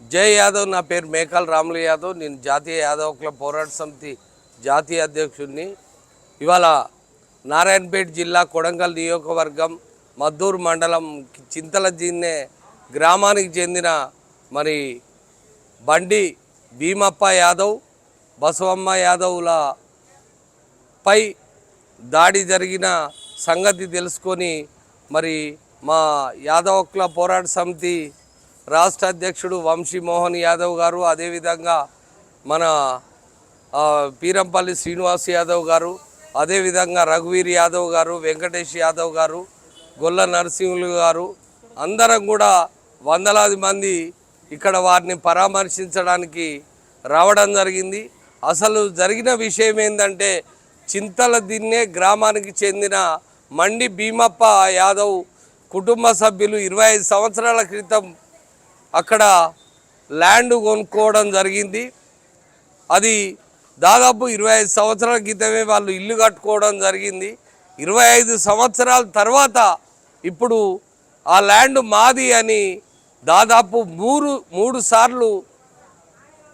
జై యాదవ్ నా పేరు మేకల్ రాములు యాదవ్. నేను జాతీయ యాదవ్ క్లబ్ పోరాట సమితి జాతీయ అధ్యక్షుడిని. ఇవాళ నారాయణపేట జిల్లా కొడంగల్ నియోజకవర్గం మద్దూరు మండలం చింతల జిన్నె గ్రామానికి చెందిన మరి బండి భీమప్ప యాదవ్ బసవమ్మ యాదవ్ల పై దాడి జరిగిన సంగతి తెలుసుకొని మరి మా యాదవ్ క్లబ్ పోరాట సమితి రాష్ట్ర అధ్యక్షుడు వంశీమోహన్ యాదవ్ గారు అదేవిధంగా మన పీరంపల్లి శ్రీనివాస్ యాదవ్ గారు అదేవిధంగా రఘువీర్ యాదవ్ గారు వెంకటేష్ యాదవ్ గారు గొల్ల నరసింహులు గారు అందరం కూడా వందలాది మంది ఇక్కడ వారిని పరామర్శించడానికి రావడం జరిగింది. అసలు జరిగిన విషయం ఏంటంటే చింతల దిన్నే గ్రామానికి చెందిన మండి భీమప్ప యాదవ్ కుటుంబ సభ్యులు ఇరవై ఐదు సంవత్సరాల క్రితం అక్కడ ల్యాండ్ కొనుక్కోవడం జరిగింది. అది దాదాపు ఇరవై ఐదు సంవత్సరాల క్రితమే వాళ్ళు ఇల్లు కట్టుకోవడం జరిగింది. ఇరవై ఐదు సంవత్సరాల తర్వాత ఇప్పుడు ఆ ల్యాండ్ మాది అని దాదాపు మూడు మూడు సార్లు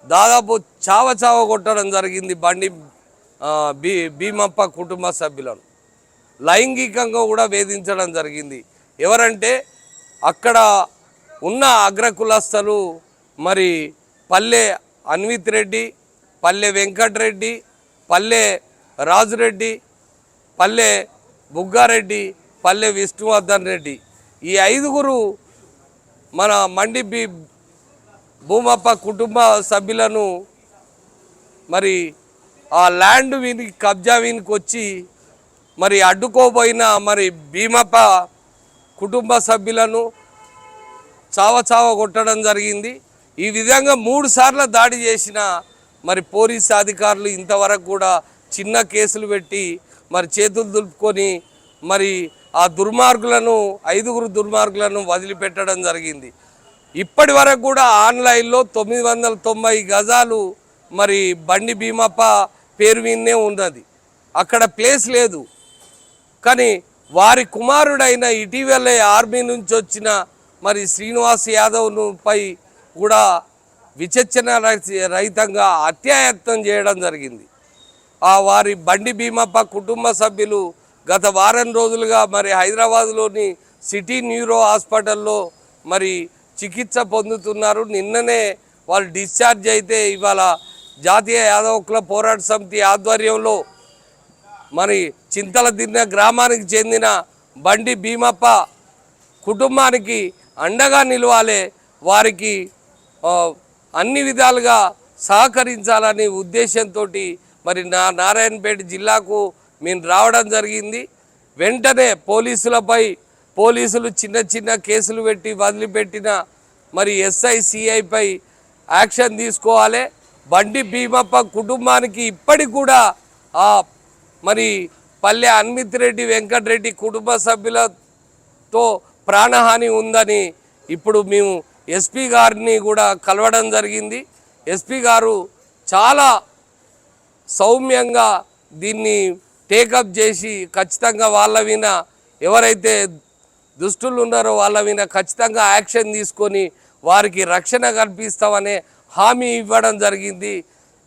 దాదాపు చావ చావ కొట్టడం జరిగింది బండి బీ భీమప్ప కుటుంబ సభ్యులను. లైంగికంగా కూడా వేధించడం జరిగింది. ఎవరంటే అక్కడ ఉన్న అగ్రకులస్థలు మరి పల్లె అన్విత్ రెడ్డి పల్లె వెంకటరెడ్డి పల్లె రాజురెడ్డి పల్లె బుగ్గారెడ్డి పల్లె విష్ణువర్ధన్ రెడ్డి. ఈ ఐదుగురు మన మండి బి భూమప్ప కుటుంబ సభ్యులను మరి ఆ ల్యాండ్ వీనికి కబ్జా వీనికి వచ్చి మరి అడ్డుకోబోయిన మరి భీమప్ప కుటుంబ సభ్యులను చావ చావ కొట్టడం జరిగింది. ఈ విధంగా మూడు సార్లు దాడి చేసిన మరి పోలీస్ అధికారులు ఇంతవరకు కూడా చిన్న కేసులు పెట్టి మరి చేతులు దులుపుకొని మరి ఆ దుర్మార్గులను ఐదుగురు దుర్మార్గులను వదిలిపెట్టడం జరిగింది. ఇప్పటి వరకు కూడా ఆన్లైన్లో తొమ్మిది వందల తొంభై గజాలు మరి బండి భీమప్ప పేరు మీదనే ఉన్నది. అక్కడ ప్లేస్ లేదు. కానీ వారి కుమారుడైన ఇటీవలే ఆర్మీ నుంచి వచ్చిన మరి శ్రీనివాస్ యాదవ్ను పై కూడా విచక్షణ రహితంగా అత్యాయత్నం చేయడం జరిగింది. ఆ వారి బండి భీమప్ప కుటుంబ సభ్యులు గత వారం రోజులుగా మరి హైదరాబాద్లోని సిటీ న్యూరో హాస్పిటల్లో మరి చికిత్స పొందుతున్నారు. నిన్ననే వాళ్ళు డిశ్చార్జ్ అయితే ఇవాళ జాతీయ యాదవ్ క్లబ్ పోరాట సమితి ఆధ్వర్యంలో మరి చింతల దిన్న గ్రామానికి చెందిన బండి భీమప్ప కుటుంబానికి అండగా నిలవాలి వారికి అన్ని విధాలుగా సహకరించాలనే ఉద్దేశంతో మరి నా నారాయణపేట జిల్లాకు మేము రావడం జరిగింది. వెంటనే పోలీసులపై పోలీసులు చిన్న చిన్న కేసులు పెట్టి వదిలిపెట్టిన మరి ఎస్ఐ సిఐపై యాక్షన్ తీసుకోవాలి. బండి భీమప్ప కుటుంబానికి ఇప్పటికి కూడా మరి పల్లె అన్మిత్ రెడ్డి వెంకటరెడ్డి కుటుంబ సభ్యులతో ప్రాణహాని ఉందని ఇప్పుడు మేము ఎస్పీ గారిని కూడా కలవడం జరిగింది. ఎస్పీ గారు చాలా సౌమ్యంగా దీన్ని టేకప్ చేసి ఖచ్చితంగా వాళ్ళ మీద ఎవరైతే దుష్టులు ఉన్నారో వాళ్ళ మీద ఖచ్చితంగా యాక్షన్ తీసుకొని వారికి రక్షణ కల్పిస్తామనే హామీ ఇవ్వడం జరిగింది.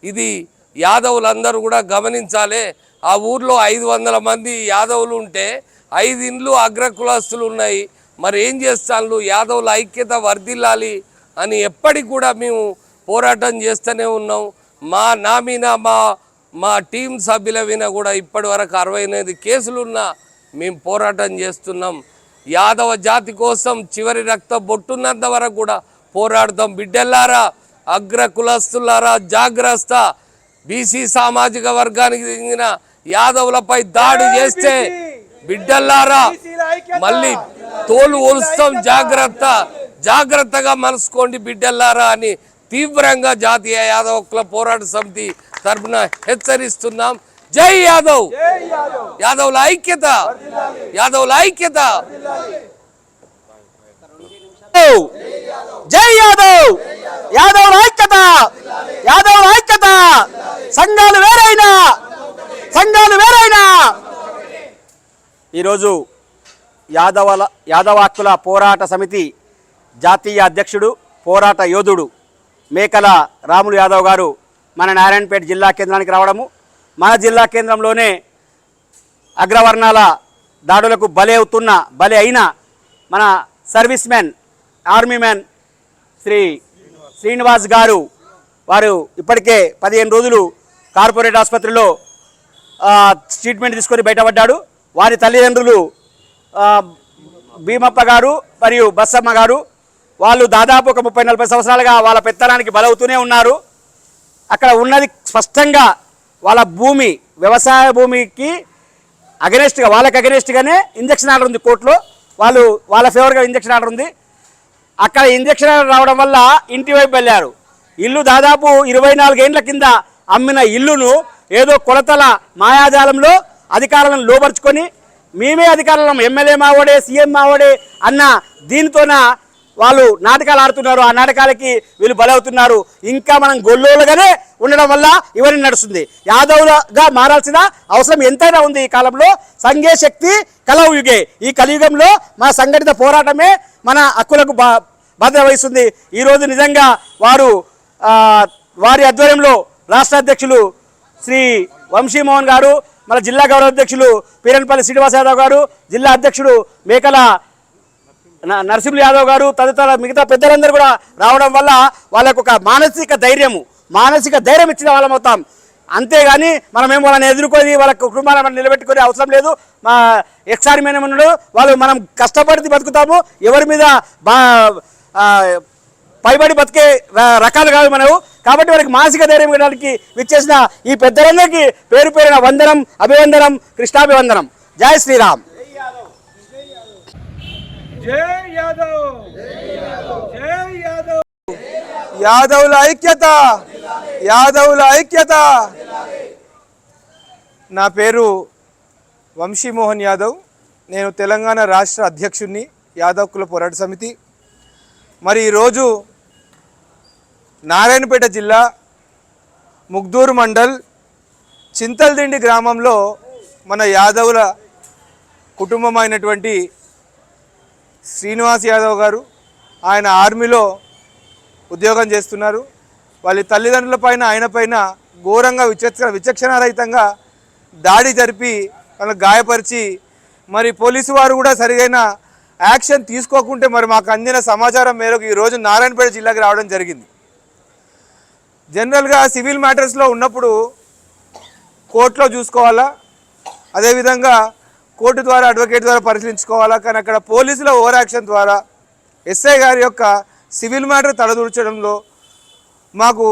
ఇది యాదవులందరూ కూడా గమనించాలి. ఆ ఊర్లో ఐదు వందల మంది యాదవులు ఉంటే ఐదు ఇండ్లు అగ్రకులస్తులు ఉన్నాయి. మరి ఏం చేస్తాను యాదవుల ఐక్యత వర్ధిల్లాలి అని ఎప్పటికి కూడా మేము పోరాటం చేస్తూనే ఉన్నాం. మా నా మీద మా మా టీం సభ్యుల మీద కూడా ఇప్పటి వరకు అరవై ఎనిమిది కేసులున్నా మేము పోరాటం చేస్తున్నాం. యాదవ జాతి కోసం చివరి రక్త బొట్టున్నంత వరకు కూడా పోరాడతాం. బిడ్డల్లారా అగ్ర కులస్తులారా జాగ్రత్త. బీసీ సామాజిక వర్గానికి చెందిన యాదవులపై దాడి చేస్తే బిడ్డల్లారా మళ్ళీ తోలు ఒలుస్తాం జాగ్రత్త. జాగ్రత్తగా మనసుకోండి బిడ్డల్లారా అని తీవ్రంగా జాతీయ యాదవ్ క్లబ్ పోరాట సమితి తరఫున హెచ్చరిస్తున్నాం. జై యాదవ్. యాదవ్ల ఐక్యత. యాదవ్ల ఐక్యత. జై యాదవ్. యాదవ్ ఐక్యత. యాదవ్ ఐక్యత. సంఘాలు వేరైనా. సంఘాలు వేరైనా. ఈరోజు యాదవల యాదవాత్ముల పోరాట సమితి జాతీయ అధ్యక్షుడు పోరాట యోధుడు మేకల రాములు యాదవ్ గారు మన నారాయణపేట జిల్లా కేంద్రానికి రావడము. మన జిల్లా కేంద్రంలోనే అగ్రవర్ణాల దాడులకు బలి అవుతున్న బలి అయిన మన service man army man Shri Srinivas గారు వారు ఇప్పటికే పదిహేను రోజులు కార్పొరేట్ ఆసుపత్రిలో ట్రీట్మెంట్ తీసుకొని బయటపడ్డాడు. వారి తల్లిదండ్రులు భీమప్ప గారు మరియు బస్సమ్మ గారు వాళ్ళు దాదాపు ఒక ముప్పై నలభై సంవత్సరాలుగా వాళ్ళ పెత్తనానికి బలవుతూనే ఉన్నారు. అక్కడ ఉన్నది స్పష్టంగా వాళ్ళ భూమి వ్యవసాయ భూమికి అగనెస్ట్గా వాళ్ళకి అగనెస్ట్గానే ఇంజక్షన్ ఆర్డర్ ఉంది కోర్టులో. వాళ్ళు వాళ్ళ ఫేవర్గా ఇంజక్షన్ ఆర్డర్ ఉంది. అక్కడ ఇంజక్షన్ ఆర్డర్ రావడం వల్ల ఇంటి వైపు వెళ్ళారు. ఇల్లు దాదాపు ఇరవై నాలుగేండ్ల కింద అమ్మిన ఇల్లును ఏదో కొలతల మాయాజాలంలో అధికారులను లోపరుచుకొని మేమే అధికారంలో ఎమ్మెల్యే మావాడే సీఎం మావోడే అన్న దీనితోన వాళ్ళు నాటకాలు ఆడుతున్నారు. ఆ నాటకాలకి వీళ్ళు బలవుతున్నారు. ఇంకా మనం గొల్లోలుగానే ఉండడం వల్ల ఇవన్నీ నడుస్తుంది. యాదవులుగా మారాల్సిన అవసరం ఎంతైనా ఉంది ఈ కాలంలో. సంఘే శక్తి కలవుయుగే. ఈ కలియుగంలో మా సంఘటిత పోరాటమే మన హక్కులకు భద్ర వహిస్తుంది. ఈరోజు నిజంగా వారు వారి ఆధ్వర్యంలో రాష్ట్ర అధ్యక్షులు శ్రీ వంశీమోహన్ గారు మన జిల్లా గౌరవ అధ్యక్షులు పీరన్పల్లి శ్రీనివాస్ యాదవ్ గారు జిల్లా అధ్యక్షుడు మేకల నరసింహ యాదవ్ గారు తదితర మిగతా పెద్దలందరూ కూడా రావడం వల్ల వాళ్ళకు ఒక మానసిక ధైర్యము మానసిక ధైర్యం ఇచ్చిన వాళ్ళం అవుతాం. అంతేగాని మనమేం వాళ్ళని ఎదుర్కొని వాళ్ళ కుటుంబాలను మనం నిలబెట్టుకునే అవసరం లేదు. మా ఎక్సారి ఉన్నాడు వాళ్ళు మనం కష్టపడి బతుకుతాము ఎవరి మీద బా పైబడి బతికే రకాలు కాదు మనవు కాబట్టి వారికి మానసిక ధైర్యం ఇవ్వడానికి విచ్చేసిన ఈ పెద్దలందరికీ పేరు పేరున వందనం అభివందనం కృష్ణాభివందనం. జై శ్రీరామ్. జై యాదవ్ జై యాదవుల ఐక్యత యాదవుల ఐక్యత. నా పేరు వంశీమోహన్ యాదవ్. నేను తెలంగాణ రాష్ట్ర అధ్యక్షుడిని యాదవ్ కుల పోరాట సమితి. మరి ఈరోజు నారాయణపేట జిల్లా ముగ్దూరు మండల్ చింతల్దిండి గ్రామంలో మన యాదవుల కుటుంబం అయినటువంటి శ్రీనివాస్ యాదవ్ గారు ఆయన ఆర్మీలో ఉద్యోగం చేస్తున్నారు. వాళ్ళ తల్లిదండ్రుల పైన ఆయన పైన ఘోరంగా విచక్షణ విచక్షణారహితంగా దాడి జరిపి వాళ్ళని గాయపరిచి మరి పోలీసు వారు కూడా సరిగైన యాక్షన్ తీసుకోకుంటే మరి మాకు అందిన సమాచారం మేరకు ఈరోజు నారాయణపేట జిల్లాకి రావడం జరిగింది. జనరల్గా సివిల్ మ్యాటర్స్లో ఉన్నప్పుడు కోర్టులో చూసుకోవాలా? అదేవిధంగా కోర్టు ద్వారా అడ్వకేట్ ద్వారా పరిశీలించుకోవాలా? కానీ అక్కడ పోలీసుల ఓవర్ యాక్షన్ ద్వారా ఎస్ఐ గారి యొక్క సివిల్ మ్యాటర్ తలదూర్చడంలో మాకు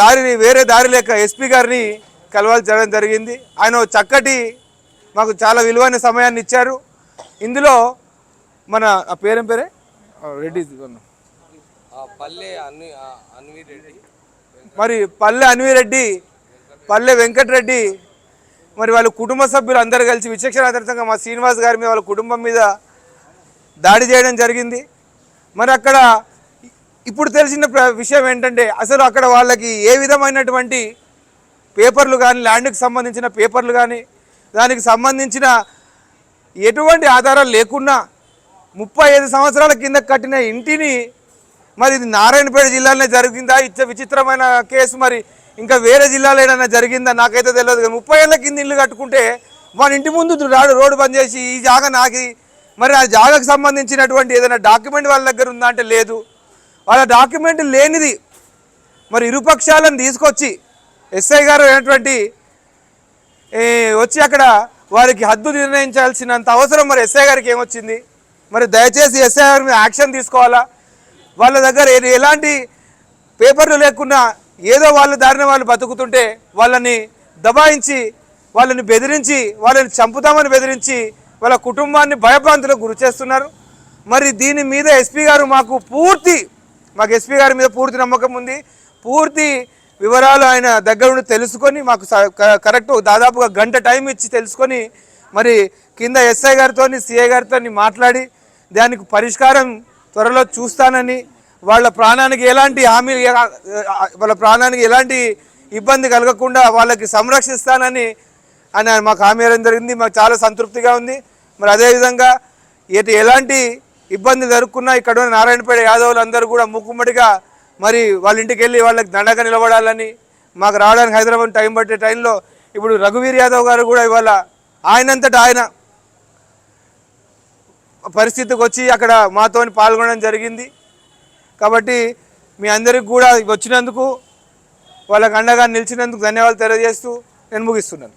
దారిని వేరే దారి లేక ఎస్పీ గారిని కలవాల్సి జరిగింది. ఆయన చక్కటి మాకు చాలా విలువైన సమయాన్ని ఇచ్చారు. ఇందులో మన ఆ పేరేం పేరే? రెడ్డి పల్లె అన్వి ఆ అన్వి రెడ్డి. మరి పల్లె అన్విరెడ్డి పల్లె వెంకటరెడ్డి మరి వాళ్ళ కుటుంబ సభ్యులు అందరు కలిసి విచక్షణాతీతంగా మా శ్రీనివాస్ గారి మీద వాళ్ళ కుటుంబం మీద దాడి చేయడం జరిగింది. మరి అక్కడ ఇప్పుడు తెలిసిన విషయం ఏంటంటే అసలు అక్కడ వాళ్ళకి ఏ విధమైనటువంటి పేపర్లు కానీ ల్యాండ్కి సంబంధించిన పేపర్లు కానీ దానికి సంబంధించిన ఎటువంటి ఆధారాలు లేకున్నా ముప్పై ఐదు సంవత్సరాల కింద కట్టిన ఇంటిని మరి ఇది నారాయణపేట జిల్లాలోనే జరిగిందా? ఇచ్చ విచిత్రమైన కేసు మరి ఇంకా వేరే జిల్లాలో ఏదైనా జరిగిందా? నాకైతే తెలియదు కానీ ముప్పై ఏళ్ళ కింద ఇల్లు కట్టుకుంటే మన ఇంటి ముందు రాడు రోడ్డు బంద్ చేసి ఈ జాగా నాకి. మరి ఆ జాగాకు సంబంధించినటువంటి ఏదైనా డాక్యుమెంట్ వాళ్ళ దగ్గర ఉందా అంటే లేదు. వాళ్ళ డాక్యుమెంట్ లేనిది మరి ఇరుపక్షాలను తీసుకొచ్చి ఎస్ఐ గారు అయినటువంటి వచ్చి అక్కడ వారికి హద్దు నిర్ణయించాల్సినంత అవసరం మరి ఎస్ఐ గారికి ఏమొచ్చింది? మరి దయచేసి ఎస్ఐ గారి మీద యాక్షన్ తీసుకోవాలా? వాళ్ళ దగ్గర ఎలాంటి పేపర్లు లేకున్నా ఏదో వాళ్ళ దారిన వాళ్ళు బతుకుతుంటే వాళ్ళని దబాయించి వాళ్ళని బెదిరించి వాళ్ళని చంపుతామని బెదిరించి వాళ్ళ కుటుంబాన్ని భయభ్రాంతులకు గురి చేస్తున్నారు. మరి దీని మీద ఎస్పీ గారు మాకు పూర్తి మాకు ఎస్పీ గారి మీద పూర్తి నమ్మకం ఉంది. పూర్తి వివరాలు ఆయన దగ్గర ఉండి తెలుసుకొని మాకు స- కరెక్ట్ దాదాపుగా గంట టైం ఇచ్చి తెలుసుకొని మరి కింద ఎస్ఐ గారితో సిఐ గారితో మాట్లాడి దానికి పరిష్కారం త్వరలో చూస్తానని వాళ్ళ ప్రాణానికి ఎలాంటి హామీ వాళ్ళ ప్రాణానికి ఎలాంటి ఇబ్బంది కలగకుండా వాళ్ళకి సంరక్షిస్తానని అని మాకు హామీ ఇవ్వడం జరిగింది. మాకు చాలా సంతృప్తిగా ఉంది. మరి అదేవిధంగా ఎటు ఎలాంటి ఇబ్బందులు జరుగుకున్నా ఇక్కడ ఉన్న నారాయణపేట యాదవులు అందరూ కూడా ముక్కుమ్మడిగా మరి వాళ్ళ ఇంటికి వెళ్ళి వాళ్ళకి దండగా నిలబడాలని మాకు రావడానికి హైదరాబాద్ టైం పట్టే టైంలో ఇప్పుడు రఘువీర్ యాదవ్ గారు కూడా ఇవాళ ఆయనంతటా ఆయన పరిస్థితికి వచ్చి అక్కడ మాతో పాల్గొనడం జరిగింది. కాబట్టి మీ అందరికి కూడా వచ్చినందుకు వాళ్ళకు అండగా నిలిచినందుకు ధన్యవాదాలు తెలియజేస్తూ నేను ముగిస్తున్నాను.